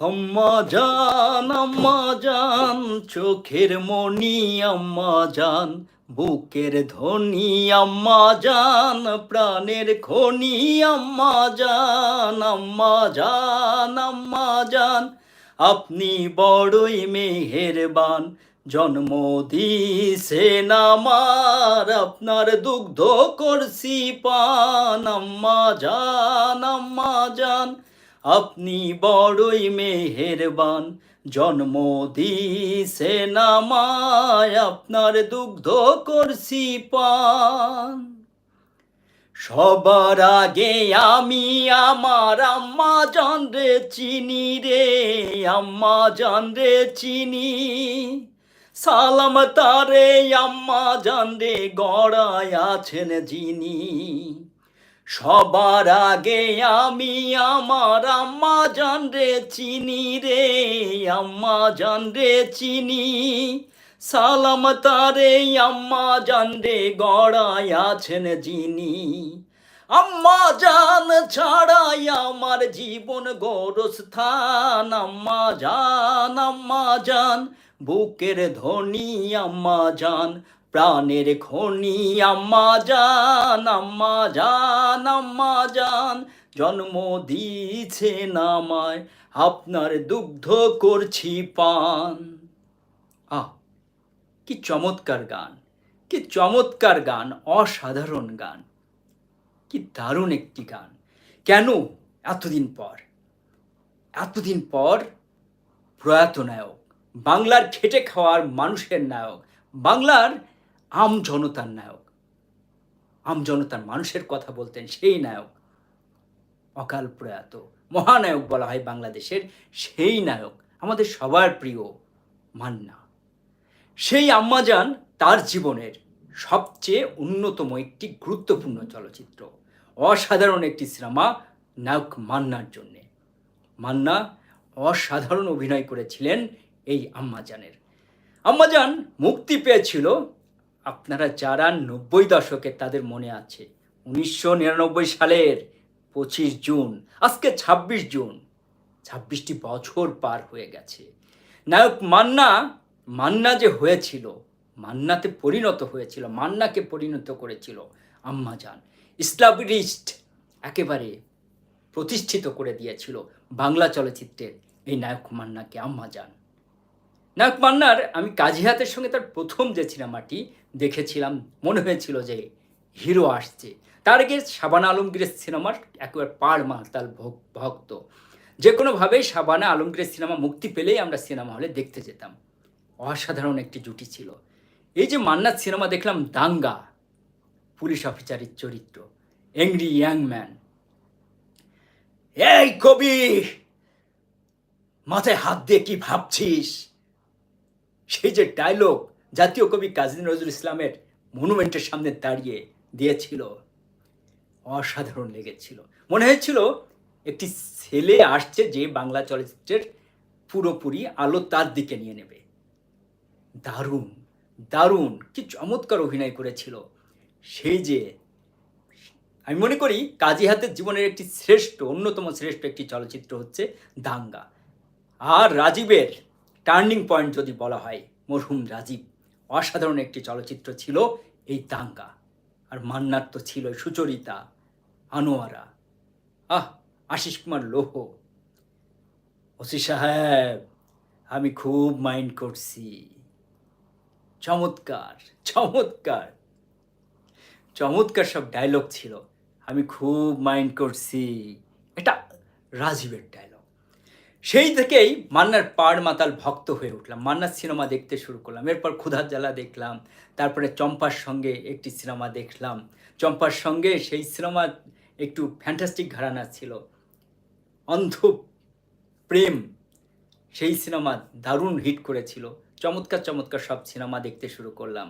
আম্মা জান আম্মা জান, চোখের মনি আম্মা জান, বুকের ধ্বনি আম্মা জান, প্রাণের খনি, আম্মা জান আম্মা জান আম্মা জান। আপনি বড়ই মেহেরবান, জন্ম দিছেন আমার আপনার দুগ্ধ করছি পান, আম্মা জান আম্মা জান। আপনি বড়ই মেহেরবান। জন্ম দিছেন আমায় আপনার দুগ্ধ করছি পান। সবার আগে আমি আমার আম্মা জান রে চিনি রে, আম্মা জান রে চিনি। সালাম তারে আম্মা জান রে, গড়ায় আছেন যিনি। সবার আগে আমি আমার আম্মা জান রে চিনি রে, আম্মা জান রে চিনি। সালাম তারে আম্মা জান রে গড়ায় আছেন যিনি। আম্মা জান ছাড়াই আমার জীবন গোরস্থান। আম্মা জান আম্মা জান, বুকের ধ্বনি আম্মা জান প্রাণের খনি, আম্মা জান আম্মা জান আম্মা জান, জন্ম দিছে নামায়, আপনার দুগ্ধ করছি পান। আহ, কি চমৎকার গান, কি চমৎকার গান, অসাধারণ গান, কি দারুণ একটি গান। কেন এতদিন পর? এতদিন পর প্রয়াত নায়ক, বাংলার খেটে খাওয়ার মানুষের নায়ক, বাংলার আম জনতার নায়ক। আম জনতার মানুষের কথা বলতেন সেই নায়ক। অকাল প্রয়াত। মহানায়ক বলা হয় বাংলাদেশের সেই নায়ক। আমাদের সবার প্রিয় মান্না। সেই আম্মাজান তার জীবনের সবচেয়ে অন্যতম একটি গুরুত্বপূর্ণ চলচ্চিত্র। অসাধারণ একটি সিনেমা নায়ক মান্নার জন্যে। মান্না অসাধারণ অভিনয় করেছিলেন এই আম্মাজানের আম্মাজান মুক্তি পেয়েছিল আপনারা যারা নব্বই দশকে তাদের মনে আছে, উনিশশো নিরানব্বই সালের পঁচিশ জুন, আজকে ছাব্বিশ জুন, ছাব্বিশটি বছর পার হয়ে গেছে। নায়ক মান্না মান্না যে হয়েছিল, মান্নাতে পরিণত হয়েছিল, মান্নাকে পরিণত করেছিল আম্মাজান ইসলামিস্ট একেবারে প্রতিষ্ঠিত করে দিয়েছিল বাংলা চলচ্চিত্রের এই নায়ক মান্নাকে আম্মাজান নায়ক মান্নার আমি কাজী হাতের সঙ্গে তার প্রথম যে সিনেমাটি দেখেছিলাম, মনে হয়েছিল যে হিরো আসছে। তার আগে শাবানা আলমগীরের সিনেমার একেবারে পার মাতাল ভক- ভক্ত। যে কোনোভাবেই শাবানা আলমগীরের সিনেমা মুক্তি পেলেই আমরা সিনেমা হলে দেখতে যেতাম। অসাধারণ একটি জুটি ছিল। এই যে মান্নার সিনেমা দেখলাম, দাঙ্গা, পুলিশ অফিসারের চরিত্র এংরি ইয়াং ম্যান এই কবি মাথায় হাত দিয়ে কি ভাবছিস? সেই যে ডায়লগ জাতীয় কবি কাজী নজরুল ইসলামের মনুমেন্টের সামনে দাঁড়িয়ে দিয়েছিল, অসাধারণ লেগেছিল। মনে হয়েছিল একটি ছেলে আসছে যে বাংলা চলচ্চিত্রের পুরোপুরি আলো তার দিকে নিয়ে নেবে। দারুণ দারুণ, কি চমৎকার অভিনয় করেছিল। সেই যে, আমি মনে করি কাজী হাতের জীবনের একটি শ্রেষ্ঠ, অন্যতম শ্রেষ্ঠ একটি চলচ্চিত্র হচ্ছে দাঙ্গা। আর রাজীবের টার্নিং পয়েন্ট যদি বলা হয়, মরহুম রাজীব। অসাধারণ একটি চলচ্চিত্র ছিল এই দাঙ্গা। আর মান্নার তো ছিল সুচরিতা, আনোয়ারা। আহ, আশিস কুমার লোহ। ওসি সাহেব, আমি খুব মাইন্ড করছি। চমৎকার চমৎকার। চমৎকার সব ডায়লগ ছিল, আমি খুব মাইন্ড করছি। এটা রাজীবের ডায়লগ সেই থেকেই মান্নার পাড় মাতাল ভক্ত হয়ে উঠলাম। মান্নার সিনেমা দেখতে শুরু করলাম। এরপর ক্ষুধার জ্বালা দেখলাম। তারপরে চম্পার সঙ্গে একটি সিনেমা দেখলাম। চম্পার সঙ্গে সেই সিনেমা একটু ফ্যান্টাস্টিক ঘরানা ছিল। অন্ধ প্রেম সেই সিনেমা দারুণ হিট করেছিল। চমৎকার চমৎকার সব সিনেমা দেখতে শুরু করলাম।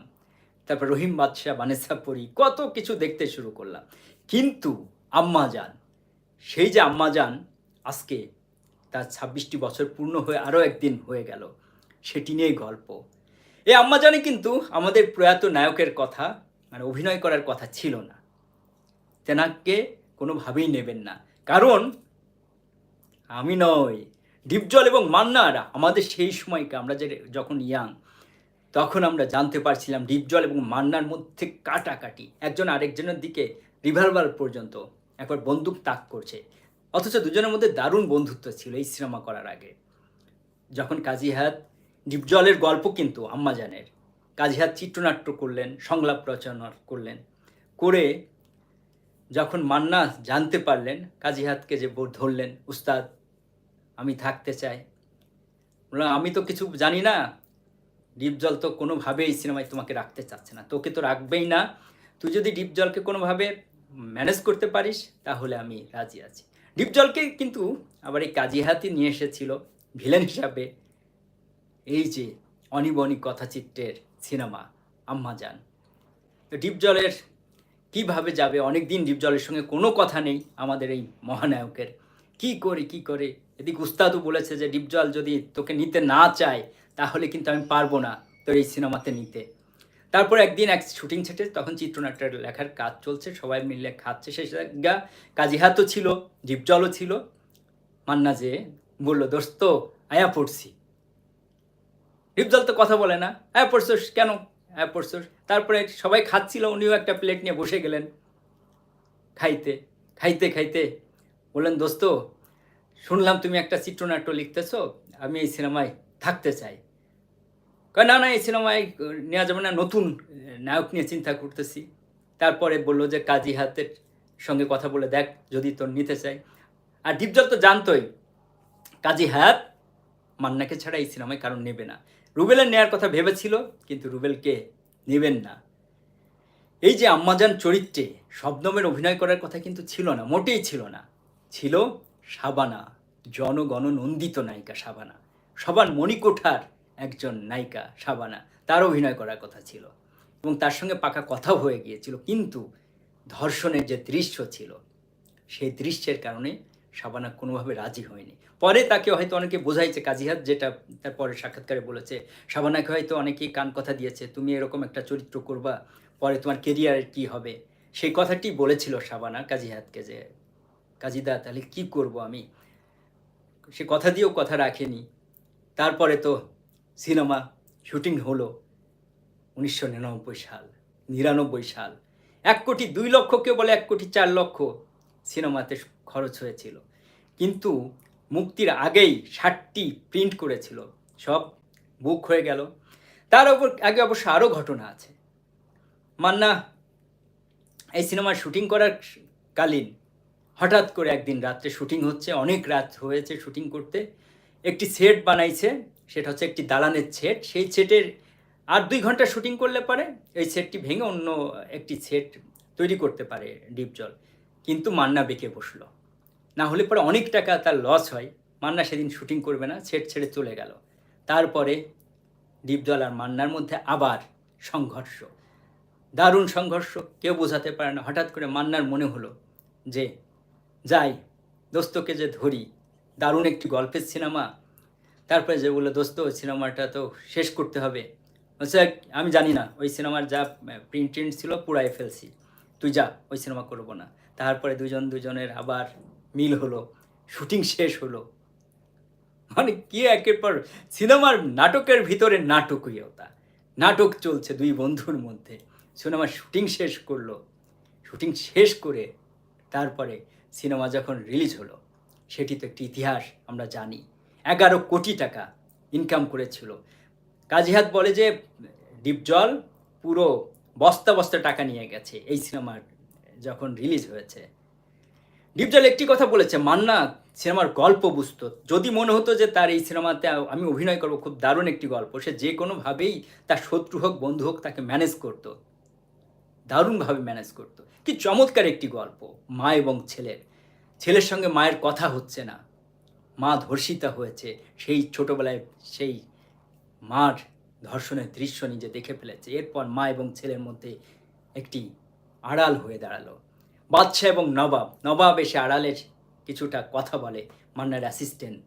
তারপর রহিম বাদশাহ বানেসা পরি, কত কিছু দেখতে শুরু করলাম। কিন্তু আম্মা যান সেই যে আম্মা যান আজকে তার ছাব্বিশটি বছর পূর্ণ হয়ে আরও একদিন হয়ে গেল। সেটি নিয়েই গল্প। এ আম্মা জানে কিন্তু আমাদের প্রয়াত নায়কের কথা মানে অভিনয় করার কথা ছিল না। তেনাকে কোনোভাবেই নেবেন না। কারণ আমি নয় ডিপজল এবং মান্নারা আমাদের সেই সময়কে, আমরা যে যখন ইয়াং, তখন আমরা জানতে পারছিলাম ডিপজল এবং মান্নার মধ্যে কাটাকাটি। একজন আরেকজনের দিকে রিভলভার পর্যন্ত একবার বন্দুক তাক করছে। অথচ দুজনের মধ্যে দারুণ বন্ধুত্ব ছিল এই সিনেমা করার আগে। যখন কাজী হায়াত ডিপজলের গল্প কিন্তু আম্মাজানের। কাজী হায়াত চিত্রনাট্য করলেন, সংলাপ রচনা করলেন। করে যখন মান্না জানতে পারলেন কাজী হায়াতকে যে ধরলেন, উস্তাদ, আমি থাকতে চাই। আমি তো কিছু জানি না। ডিপজল তো কোনোভাবেই এই সিনেমায় তোমাকে রাখতে চাচ্ছে না। তোকে তো রাখবেই না। তুই যদি ডিপজলকে কোনোভাবে ম্যানেজ করতে পারিস, তাহলে আমি রাজি আছি। ডিপজলকে কিন্তু আবার এই কাজী হাতি নিয়ে এসেছিল ভিলেন হিসাবে। এই যে অনিবনি কথাচিত্রের সিনেমা আম্মাজান তো ডিপজলের কীভাবে যাবে? অনেক দিন ডিপজলের সঙ্গে কোনো কথা নেই আমাদের এই মহানায়কের। কি করে কি করে? এদিকে উস্তাদও বলেছে যে ডিপজল যদি তোকে নিতে না চায়, তাহলে কিন্তু আমি পারব না তোর এই সিনেমাতে নিতে। তারপর একদিন এক শুটিং ছেটে তখন চিত্রনাট্যের লেখার কাজ চলছে, সবাই মিলে খাচ্ছে সেই জায়গা কাজী হাতও ছিল ডিপজলও ছিল। মান্না যে বলল, দোস্ত, আয়া পড়ছি। ডিপজল তো কথা বলে না, আয়া পড়ছোস কেন? আয়া পড়ছোস। তারপরে সবাই খাচ্ছিল, উনিও একটা প্লেট নিয়ে বসে গেলেন খাইতে খাইতে খাইতে। বললেন, দোস্ত, শুনলাম তুমি একটা চিত্রনাট্য লিখতেছো, আমি এই সিনেমায় থাকতে চাই। কয় না না, এই সিনেমায় নেওয়া যাবে না নতুন নায়ক নিয়ে চিন্তা করতেছি। তারপরে বলল যে, কাজী হাতের সঙ্গে কথা বলে দেখ, যদি তোর নিতে চাই। আর ডিপজল তো জানতোই, কাজী হায়াত মান্নাকে ছাড়া এই সিনেমায় কারণ নেবে না। রুবেলের নেয়ার কথা ভেবেছিল, কিন্তু রুবেলকে নেবেন না। এই যে আম্মাজান চরিত্রে শবনমের অভিনয় করার কথা কিন্তু ছিল না, মোটেই ছিল না। ছিল সাবানা জনগণ নন্দিত নায়িকা সাবানা সবার মণিকোঠার একজন নায়িকা সাবানা তার অভিনয় করার কথা ছিল এবং তার সঙ্গে পাকা কথাও হয়ে গিয়েছিল। কিন্তু ধর্ষণের যে দৃশ্য ছিল, সেই দৃশ্যের কারণে সাবানা কোনোভাবে রাজি হয়নি। পরে তাকে হয়তো অনেকে বোঝাইছে, কাজিহাত যেটা তার পরে সাক্ষাৎকারে বলেছে সাবানাকে হয়তো অনেকেই কান কথা দিয়েছে, তুমি এরকম একটা চরিত্র করবা, পরে তোমার কেরিয়ারের কি হবে? সেই কথাটি বলেছিল সাবানা কাজিহাতকে যে কাজিদা তাহলে কি করব আমি? সে কথা দিয়েও কথা রাখেনি। তারপরে তো সিনেমা শুটিং হলো উনিশশো নিরানব্বই সাল নিরানব্বই সাল। এক কোটি দুই লক্ষ কেউ বলে এক কোটি চার লক্ষ সিনেমাতে খরচ হয়েছিল। কিন্তু মুক্তির আগেই ষাটটি প্রিন্ট করেছিল। সব বুক হয়ে গেল। তার ওপর আগে অবশ্য আরও ঘটনা আছে। মান্না, এই সিনেমার শুটিং করার কালীন হঠাৎ করে একদিন রাত্রে শুটিং হচ্ছে, অনেক রাত হয়েছে শুটিং করতে। একটি সেট বানাইছে সেটা হচ্ছে একটি দালানের সেট সেই সেটের আর দুই ঘণ্টা শুটিং করলে পারে এই সেটটি ভেঙে অন্য একটি সেট তৈরি করতে পারে ডিপজল কিন্তু মান্না বেঁকে বসল। না হলে পরে অনেক টাকা তার লস হয়। মান্না সেদিন শুটিং করবে না সেট ছেড়ে চলে গেল। তারপরে ডিপজল আর মান্নার মধ্যে আবার সংঘর্ষ। দারুণ সংঘর্ষ, কেউ বোঝাতে পারে না। হঠাৎ করে মান্নার মনে হলো যে, যাই, দোস্তকে যে ধরি, দারুণ একটি গল্পের সিনেমা তারপরে যে বলল দোস্ত, সিনেমাটা তো শেষ করতে হবে। বলছে আমি জানি না, ওই সিনেমার যা প্রিন্ট ছিল পুরাই ফেলছি। তুই যা, ওই সিনেমা করব না। তারপরে দুজন দুজনের আবার মিল হলো, শুটিং শেষ হলো। মানে কি একের পর, সিনেমার নাটকের ভিতরে নাটকীয়তা। নাটক চলছে দুই বন্ধুর মধ্যে। সিনেমার শুটিং শেষ করল। শুটিং শেষ করে তারপরে সিনেমা যখন রিলিজ হলো, সেটি তো একটি ইতিহাস, আমরা জানি। এগারো কোটি টাকা ইনকাম করেছিল। কাজিহাত বলে যে ডিপজল পুরো বস্তা বস্তা টাকা নিয়ে গেছে। এই সিনেমার যখন রিলিজ হয়েছে। ডিপজল একটি কথা বলেছে, মান্না, সিনেমার গল্প বুঝতো। যদি মনে হতো যে তার এই সিনেমাতে আমি অভিনয় করব, খুব দারুণ একটি গল্প। সে যে কোনোভাবেই তার শত্রু হোক, বন্ধু হোক, তাকে ম্যানেজ করতো। দারুণভাবে ম্যানেজ করতো। কি চমৎকার একটি গল্প, মা এবং ছেলের। ছেলের সঙ্গে মায়ের কথা হচ্ছে না। মা ধর্ষিতা হয়েছে। সেই ছোটবেলায় সেই মার ধর্ষণের দৃশ্য নিজে দেখে ফেলেছে। এরপর মা এবং ছেলের মধ্যে একটি আড়াল হয়ে দাঁড়াল। বাদশাহ এবং নবাব নবাব এসে আড়ালের কিছুটা কথা বলে। মান্নার অ্যাসিস্ট্যান্ট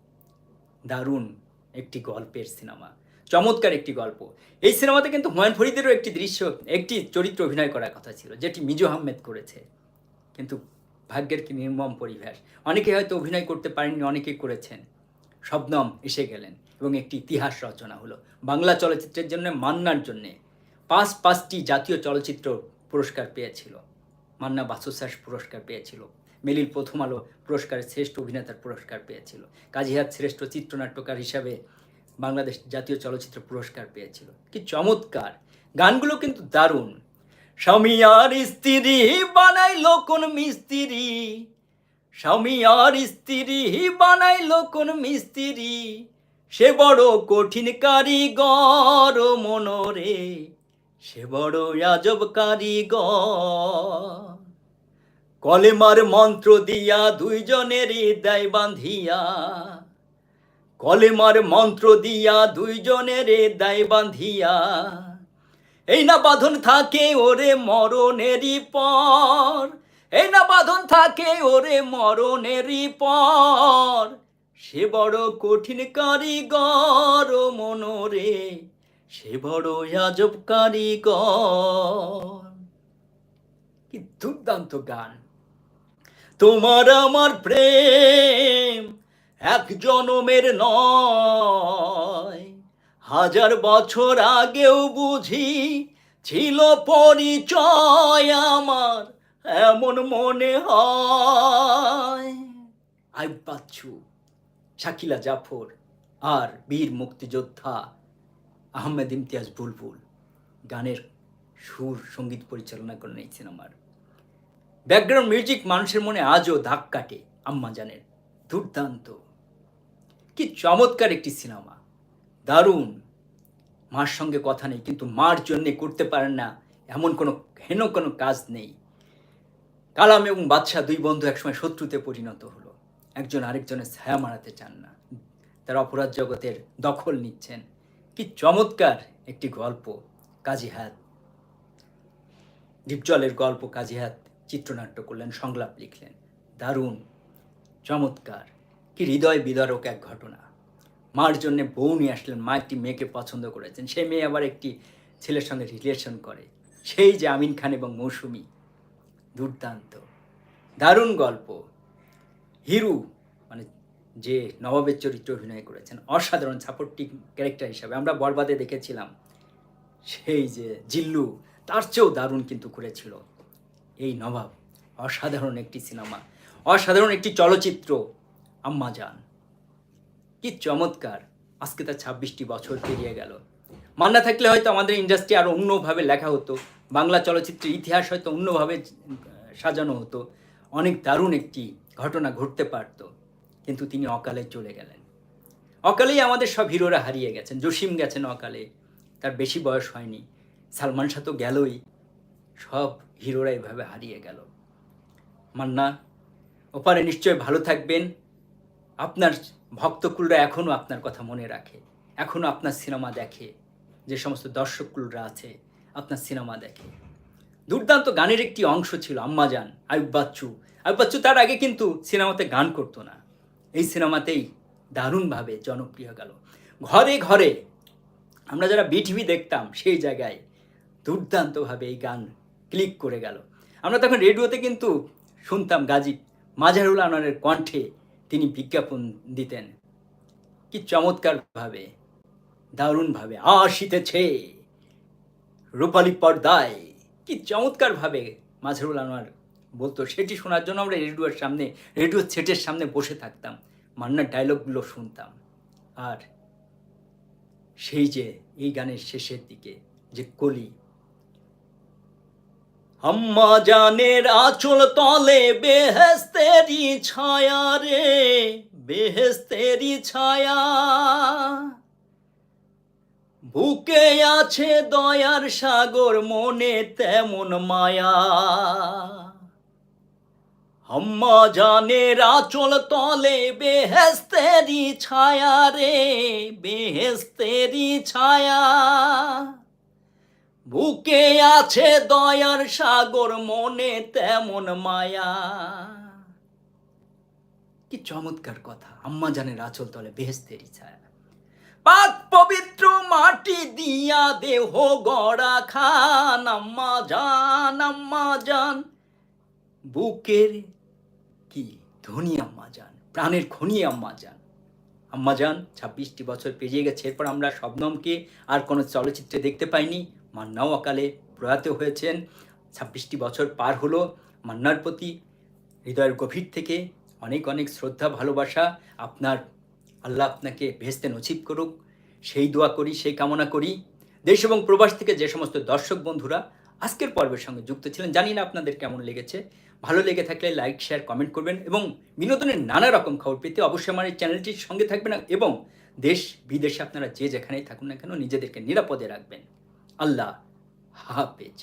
দারুণ একটি গল্পের সিনেমা। চমৎকার একটি গল্প। এই সিনেমাতে কিন্তু হুমায়ুন ফরিদেরও একটি দৃশ্য, একটি চরিত্র অভিনয় করার কথা ছিল, যেটি মিজু আহমেদ করেছে। কিন্তু ভাগ্যের কি নির্মম পরিবেশ? অনেকে হয়তো অভিনয় করতে পারেননি, অনেকে করেছেন। শবনম এসে গেলেন এবং একটি ইতিহাস রচনা হলো। বাংলা চলচ্চিত্রের জন্য, মান্নার জন্যে পাঁচ পাঁচটি জাতীয় চলচ্চিত্র পুরস্কার পেয়েছিল। মান্না বাসুশ্বাস পুরস্কার পেয়েছিল। মেলির প্রথম আলো পুরস্কারের শ্রেষ্ঠ অভিনেতার পুরস্কার পেয়েছিল। কাজীহাত শ্রেষ্ঠ চিত্রনাট্যকার হিসাবে বাংলাদেশ জাতীয় চলচ্চিত্র পুরস্কার পেয়েছিল। কি চমৎকার! গানগুলো কিন্তু দারুণ। স্বামী আর স্ত্রী বানাইলো কোন মিস্ত্রি? স্বামী আর স্ত্রী বানাইলো কোন মিস্ত্রি? সে বড় কঠিন কারিগর মনরে, সে বড় আজব কারিগর। কলেমার মন্ত্র দিয়া দুইজনেরই দায় বাঁধিয়া, কলেমার মন্ত্র দিয়া দুইজনের দায় বাঁধিয়া এই না বাঁধন থাকে ওরে মরণেরই পর। এই না বাঁধন থাকে ওরে মরণেরই পর। সে বড় কঠিন কারিগর মনরে, সে বড় আজব কারিগর। কি দুর্দান্ত গান। তোমার আমার প্রেম এক জনমের নয় হাজার বছর আগেও বুঝি ছিল পরিচয় আমার এমন মনে হয়। আই শাকিলা জাফর আর বীর মুক্তিযোদ্ধা আহমেদ ইমতিয়াজ বুলবুল গানের সুর সংগীত পরিচালনা করেন এই সিনেমার। ব্যাকগ্রাউন্ড মিউজিক মানুষের মনে আজও দাগ কাটে আম্মা জানের দুর্দান্ত। কি চমৎকার একটি সিনেমা। দারুণ। মার সঙ্গে কথা নেই, কিন্তু মার জন্যে করতে পারেন না, এমন কোনো হেন কোনো কাজ নেই। কালাম এবং বাদশাহ দুই বন্ধু একসময় শত্রুতে পরিণত হলো। একজন আরেকজনের ছায়া মারাতে চান না। তারা অপরাধ জগতের দখল নিচ্ছেন। কি চমৎকার একটি গল্প, কাজী হাত ডিপজলের গল্প কাজী হাত চিত্রনাট্য করলেন, সংলাপ লিখলেন। দারুণ, চমৎকার। কি হৃদয় বিদারক এক ঘটনা। মার জন্য বউ নিয়ে আসলেন মা একটি মেয়েকে পছন্দ করেছেন। সেই মেয়ে আবার একটি ছেলের সঙ্গে রিলেশন করে। সেই যে আমিন খান এবং মৌসুমি, দুর্দান্ত। দারুণ গল্প। হিরু মানে যে নবাবের চরিত্রে অভিনয় করেছেন, অসাধারণ সাপোর্টিভ ক্যারেক্টার হিসাবে। আমরা বরবাদে দেখেছিলাম, সেই যে জিল্লু, তার চেয়েও দারুণ কিন্তু করেছিল এই নবাব। অসাধারণ একটি সিনেমা, অসাধারণ একটি চলচ্চিত্র আম্মা জান কি চমৎকার। আজকে তার ছাব্বিশটি বছর পেরিয়ে গেল। মান্না থাকলে হয়তো আমাদের ইন্ডাস্ট্রি আরও অন্যভাবে লেখা হতো। বাংলা চলচ্চিত্রের ইতিহাস হয়তো অন্যভাবে সাজানো হতো। অনেক দারুণ একটি ঘটনা ঘটতে পারত। কিন্তু তিনি অকালে চলে গেলেন। অকালেই আমাদের সব হিরোরা হারিয়ে গেছেন। জসিম গেছেন অকালে। তার বেশি বয়স হয়নি। সালমান শাহ তো গেলই। সব হিরোরা এভাবে হারিয়ে গেল। মান্না, ওপারে নিশ্চয় ভালো থাকবেন। আপনার ভক্তকুলরা এখনও আপনার কথা মনে রাখে এখনও আপনার সিনেমা দেখে, যে সমস্ত দর্শককুলরা আছে, আপনার সিনেমা দেখে। দুর্দান্ত গানের একটি অংশ ছিল আম্মাজান আয়ুব বাচ্চু। আয়ুব বাচ্চু তার আগে কিন্তু সিনেমাতে গান করতো না। এই সিনেমাতেই দারুণভাবে জনপ্রিয় গেল। ঘরে ঘরে আমরা যারা বিটিভি দেখতাম, সেই জায়গায় দুর্দান্তভাবে এই গান ক্লিক করে গেল। আমরা তখন রেডিওতে কিন্তু শুনতাম গাজী মাজারুল আনোয়ারের কণ্ঠে তিনি বিজ্ঞাপন দিতেন। কি চমৎকারভাবে, দারুণভাবে আসিতেছে রূপালী পর্দায় কি চমৎকারভাবে মাঝরুল আনোয়ার বলতো, সেটি শোনার জন্য আমরা রেডিওর সামনে, রেডিও সেটের সামনে বসে থাকতাম, মান্নার ডায়লগগুলো শুনতাম। আর সেই যে এই গানের শেষের দিকে যে কলি আম্মা জানের আঁচল তলে বেহেস্তেরি ছায়া রে বেহেস্তেরি ছায়া। বুকে আছে দয়ার সাগর, মনে তেমন মায়া। আম্মা জানের আঁচল তলে বেহেস্তেরি ছায়া রে বেহেস্তেরি ছায়া। বুকে আছে দয়ার সাগর, মনে তেমন মায়া। কি চমৎকার কথা। আম্মা জানের আঁচল তলে বেহেস্তেরি ছায়া পাক পবিত্র মাটি দিয়া দেহ গড়া খান, আম্মা জান আম্মা জান। বুকের কি ধনী আম্মা জান, প্রাণের খনি আম্মা জান। আম্মাজান ছাব্বিশটি বছর পেরিয়ে গেছে, এরপর আমরা শবনমকে আর কোনো চলচ্চিত্রে দেখতে পাইনি। মান্নাও অকালে প্রয়াত হয়েছেন। ছাব্বিশটি বছর পার হলো মান্নার প্রতি। হৃদয়ের গভীর থেকে অনেক অনেক শ্রদ্ধা, ভালোবাসা আপনার। আল্লাহ আপনাকে ভেস্তে নছিব করুক। সেই দোয়া করি, সেই কামনা করি। দেশ এবং প্রবাস থেকে যে সমস্ত দর্শক বন্ধুরা আজকের পর্বের সঙ্গে যুক্ত ছিলেন, জানি না আপনাদের কেমন লেগেছে। ভালো লেগে থাকলে লাইক, শেয়ার, কমেন্ট করবেন এবং বিনোদনের নানা রকম খবর পেতে অবশ্যই আমার এই চ্যানেলটির সঙ্গে থাকবেন এবং দেশ বিদেশে আপনারা যে যেখানেই থাকুন না কেন নিজেদেরকে নিরাপদে রাখবেন। আল্লাহ হাফেজ।